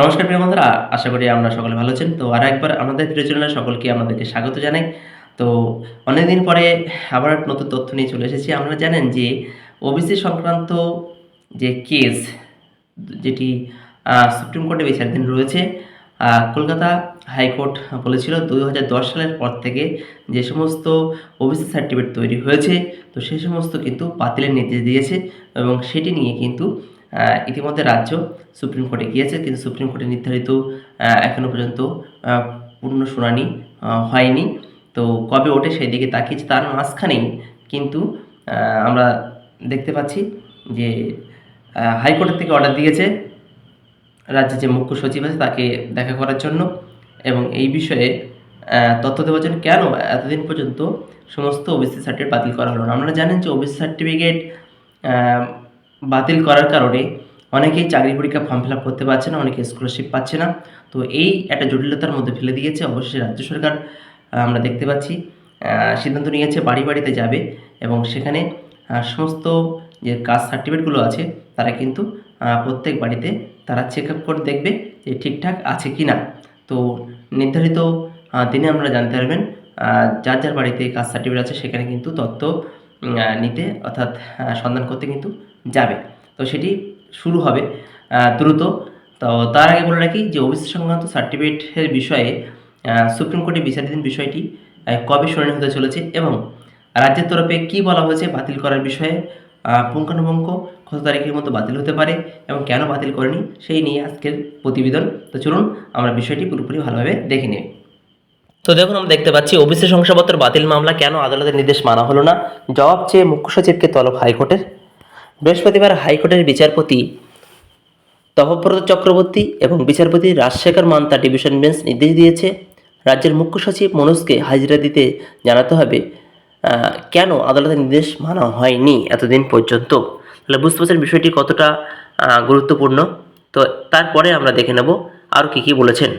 নমস্কার প্রিয় বন্ধুরা, আশা করি আমরা সকলে ভালো আছেন। তো আর একবার আমাদের প্রিয় চ্যানেলে সকলকে আমাদেরকে স্বাগত জানাই। তো অনেকদিন পরে আবার নতুন তথ্য নিয়ে চলে এসেছি। আপনারা জানেন যে ওবিসি সংক্রান্ত যে কেস যেটি সুপ্রিম কোর্টে বিচারাধীন রয়েছে কলকাতা হাইকোর্ট বলেছিল দু হাজার দশ সালের পর থেকে যে সমস্ত ওবিসি সার্টিফিকেট তৈরি হয়েছে, তো সেই সমস্ত কিন্তু বাতিলের নির্দেশ দিয়েছে এবং সেটি নিয়ে কিন্তু ইতিমধ্যে রাজ্য সুপ্রিম কোর্টে গিয়েছে, কিন্তু সুপ্রিম কোর্টে নির্ধারিত এখনও পর্যন্ত পূর্ণ শুনানি হয়নি। তো কবে ওঠে সেই দিকে তাকিয়েছে তার মাঝখানেই কিন্তু আমরা দেখতে পাচ্ছি যে হাইকোর্টের থেকে অর্ডার দিয়েছে রাজ্যের যে মুখ্য সচিব আছে তাকে দেখা করার জন্য এবং এই বিষয়ে তথ্য দেওয়ার জন্য কেন এতদিন পর্যন্ত সমস্ত ওবিসি সার্টিফিকেট বাতিল করা হলো না? আপনারা জানেন যে ওবিসি সার্টিফিকেট বাতিল করার কারণে অনেকেই চাকরি পরীক্ষা ফর্ম ফিল করতে পারছে না, অনেকে স্কলারশিপ পাচ্ছে না। তো এই একটা জটিলতার মধ্যে ফেলে দিয়েছে অবশ্যই রাজ্য সরকার আমরা দেখতে পাচ্ছি সিদ্ধান্ত নিয়েছে বাড়ি বাড়িতে যাবে এবং সেখানে সমস্ত যে কাস্ট সার্টিফিকেটগুলো আছে, তারা কিন্তু প্রত্যেক বাড়িতে তারা চেক আপ করে দেখবে যে ঠিকঠাক আছে কি না তো নির্ধারিত দিনে আমরা জানতে পারবেন যার যার বাড়িতে কাস্ট সার্টিফিকেট আছে সেখানে কিন্তু তথ্য নিতে অর্থাৎ সন্ধান করতে কিন্তু যাবে। তো সেটি শুরু হবে দ্রুত। তো তার আগে বলে রাখি যে ওবিসি সংক্রান্ত সার্টিফিকেটের বিষয়ে সুপ্রিম কোর্টে বিচারাধীন বিষয়টি কবে শুনানি হতে চলেছে এবং রাজ্যের তরফে কি বলা হয়েছে বাতিল করার বিষয়ে পুঙ্খানুপুঙ্খ কত তারিখের মতো বাতিল হতে পারে এবং কেন বাতিল করেনি সেই নিয়ে আজকের প্রতিবেদন। তো চলুন আমরা বিষয়টি পুরোপুরি ভালোভাবে দেখে নিই। তো দেখুন, আমরা দেখতে পাচ্ছি ওবিসি শংসাপত্র বাতিল মামলা কেন আদালতের নির্দেশ মানা হলো না? জবাব চেয়ে মুখ্য সচিবকে তলব হাইকোর্টের। বৃহস্পতিবার হাইকোর্টের বিচারপতি তপব্রত চক্রবর্তী এবং বিচারপতি রাজশেখর মান্তা ডিভিশন বেঞ্চ নির্দেশ দিয়েছে। রাজ্যের মুখ্য সচিব মনোজকে হাজিরা দিতে জানাতে হবে কেন আদালতের নির্দেশ মানা হয়নি এতদিন পর্যন্ত? তাহলে বুঝতে পারছেন বিষয়টি কতটা গুরুত্বপূর্ণ। তো তারপরে আমরা দেখে নেব আর কী কী বলেছেন।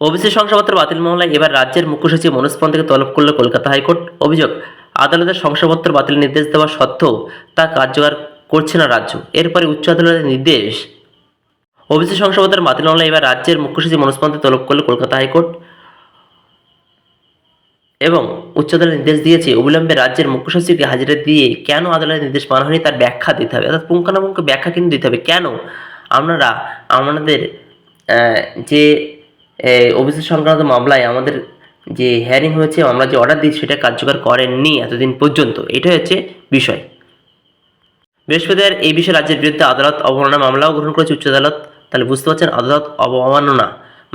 ওবিসি শংসাপত্র বাতিল মামলায় এবার রাজ্যের মুখ্য সচিব মনোজ পন্থকে তলব করল কলকাতা হাইকোর্ট। অভিযোগ আদালতের শংসাপত্র বাতিলের নির্দেশ দেওয়া সত্ত্বেও তা কার্যকর করছে না রাজ্য। এরপরে উচ্চ আদালতের নির্দেশ। ওবিসি শংসাপত্র বাতিল মামলায় এবার রাজ্যের মুখ্য সচিব মনোজ তলব করল কলকাতা হাইকোর্ট এবং উচ্চ আদালত নির্দেশ দিয়েছে, অবিলম্বে রাজ্যের মুখ্য সচিবকে হাজিরা দিয়ে কেন আদালতের নির্দেশ মানা হয়নি তার ব্যাখ্যা দিতে হবে। অর্থাৎ পুঙ্খানুপুঙ্খ ব্যাখ্যা কিন্তু দিতে হবে। কেন? আপনারা, আমাদের যে ওবিসি সংক্রান্ত মামলায় আমাদের যে হেয়ারিং হয়েছে, আমরা যে অর্ডার দিই সেটা কার্যকর করেননি এতদিন পর্যন্ত। এটাই হচ্ছে বিষয়। বৃহস্পতিবার এই বিষয়ে রাজ্যের বিরুদ্ধে আদালত অবমাননা মামলাও গ্রহণ করেছে উচ্চ আদালত। তাহলে বুঝতে পারছেন, আদালত অবমাননা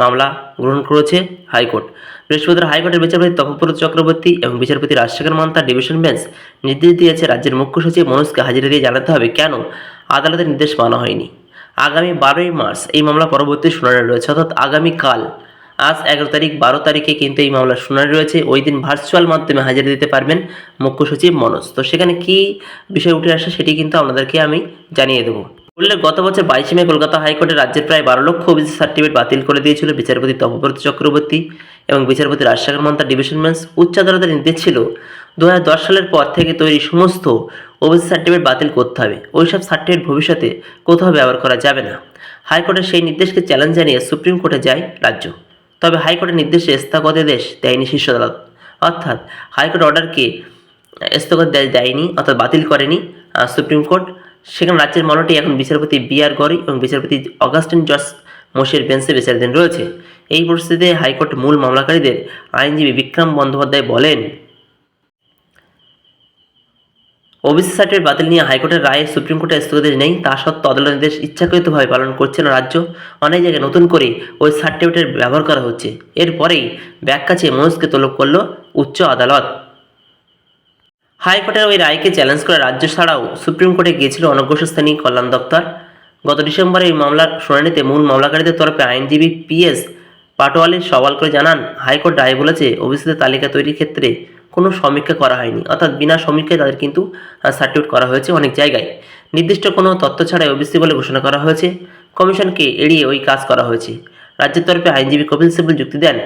মামলা গ্রহণ করেছে হাইকোর্ট। বৃহস্পতিবার হাইকোর্টের বিচারপতি তপব্রত চক্রবর্তী এবং বিচারপতি রাজশেখর মান্তার ডিভিশন বেঞ্চ নির্দেশ দিয়েছে রাজ্যের মুখ্য সচিব মনোজকে হাজিরা দিয়ে জানাতে হবে কেন আদালতের নির্দেশ মানা হয়নি। আগামী বারোই মার্চ এই মামলা পরবর্তী শুনানি রয়েছে। অর্থাৎ আগামীকাল আজ এগারো তারিখ, বারো তারিখে কিন্তু এই মামলার শুনানি রয়েছে। ওই দিন ভার্চুয়াল মাধ্যমে হাজিরা দিতে পারবেন মুখ্য সচিব মনোজ। তো সেখানে কি বিষয় উঠে আসে সেটি কিন্তু আপনাদেরকে আমি জানিয়ে দেবো। উল্লেখ, গত বছর বাইশে মে কলকাতা হাইকোর্টে রাজ্যের প্রায় বারো লক্ষ ওবিসি সার্টিফিকেট বাতিল করে দিয়েছিল বিচারপতি তপব্রত চক্রবর্তী এবং বিচারপতি রাজশেখর মন্তা ডিভিশন বেঞ্চ উচ্চ আদালতের নির্দেশ ছিল দু হাজার দশ সালের পর থেকে তৈরি সমস্ত ওবিসি সার্টিফিকেট বাতিল করতে হবে। ওইসব সার্টিফিকেট ভবিষ্যতে কোথাও ব্যবহার করা যাবে না। হাইকোর্টের সেই নির্দেশকে চ্যালেঞ্জ জানিয়ে সুপ্রিম কোর্টে যায় রাজ্য। তবে হাইকোর্টের নির্দেশে স্থগতাদেশ দেয়নি শীর্ষ আদালত। অর্থাৎ হাইকোর্ট অর্ডারকে স্থগত দেয়- দেয়নি, অর্থাৎ বাতিল করেনি। সুপ্রিম কোর্ট, সেখানে রাজ্যের মামলাটি এখন বিচারপতি বি আর গরি এবং বিচারপতি অগাস্টিন জস মোশের বেঞ্চে বিচারাধীন রয়েছে। এই পরিস্থিতিতে হাইকোর্ট মূল মামলাকারীদের আইনজীবী বিক্রম বন্দ্যোপাধ্যায় বলেন ওবিসি সার্টিফিকেট বাতিল নিয়ে হাইকোর্টের রায়ে সুপ্রিম কোর্টে স্থগিতাদেশ নেই, তা সত্ত্বেও আদালত নির্দেশ ইচ্ছাকৃতভাবে পালন করছে না রাজ্য। অনেক জায়গায় নতুন করে ওই সার্টিফিকেটের ব্যবহার করা হচ্ছে। এরপরেই ব্যাখ্যা চেয়ে মনোজকে তলব করল উচ্চ আদালত। হাইকোর্টের ওই রায়কে চ্যালেঞ্জ করে রাজ্য ছাড়াও সুপ্রিম কোর্টে গিয়েছিল অনগ্রসরস্থানী কল্যাণ দপ্তর। গত ডিসেম্বরে এই মামলার শুনানিতে মূল মামলাকারীদের তরফে আইনজীবী পিএস পাটোয়ালি সওয়াল করে জানান, হাইকোর্ট রায় বলেছে অভিষেকের তালিকা তৈরির ক্ষেত্রে কোনো সমীক্ষা করা হয়নি। অর্থাৎ বিনা সমীক্ষায় তাদের কিন্তু সার্টিফিকেট করা হয়েছে অনেক জায়গায়। নির্দিষ্ট কোনো তথ্য ছাড়াই ওবিসি বলে ঘোষণা করা হয়েছে। কমিশনকে এড়িয়ে ওই কাজ করা হয়েছে। রাজ্যের তরফে আইনজীবী কপিল সিবল যুক্তি দেন,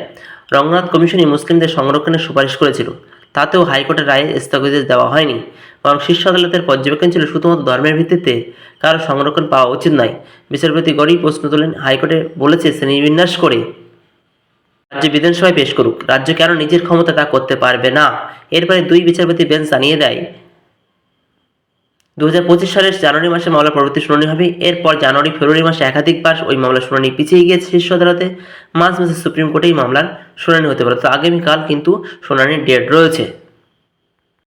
রঙ্গনাথ কমিশনই মুসলিমদের সংরক্ষণের সুপারিশ করেছিল। তাতেও হাইকোর্টের রায়ে স্থগিতাদেশ দেওয়া হয়নি। বরং শীর্ষ আদালতের পর্যবেক্ষণ ছিল শুধুমাত্র ধর্মের ভিত্তিতে কারও সংরক্ষণ পাওয়া উচিত নয়। বিচারপতি গড়ি প্রশ্ন তোলেন, হাইকোর্টে বলেছে শ্রেণীবিন্যাস করে রাজ্য বিধানসভায় পেশ করুক। রাজ্য কেন নিজের ক্ষমতা তা করতে পারবে না? এরপরে দুই বিচারপতি বেঞ্চ জানিয়ে দেয় দু হাজার পঁচিশ সালের জানুয়ারি মাসে মামলা পরবর্তী শুনানি হবে। এরপর জানুয়ারি, ফেব্রুয়ারি মাসে একাধিকবার ওই মামলার শুনানি পিছিয়ে গিয়েছে শীর্ষ আদালতে। মার্চ মাসে সুপ্রিম কোর্টে এই মামলার শুনানি হতে পারে। তো আগামীকাল কিন্তু শুনানির ডেট রয়েছে।